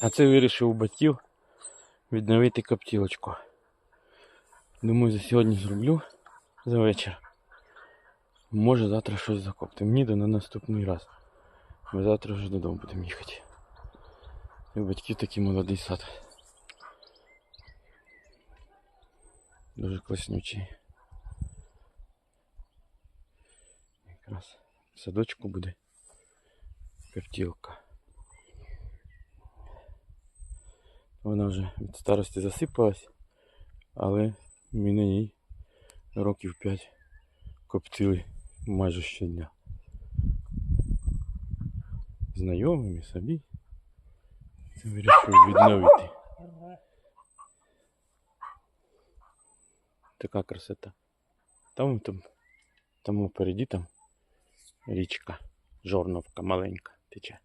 А це вирішив у батьків відновити коптілочку. Думаю, за сьогодні зроблю за вечір. Може завтра щось закоптимо. Ні, да на наступний раз. Ми завтра вже додому будемо їхати. І батьків такий молодий сад. Дуже класнючий. Якраз в садочку буде коптілка. Вона вже від старості засипалась, але ми на ній років 5 коптили майже щодня. Знайомими собі. Це вирішив відновити. Така красота. Там, там, там впереді там річка, жорновка маленька тече.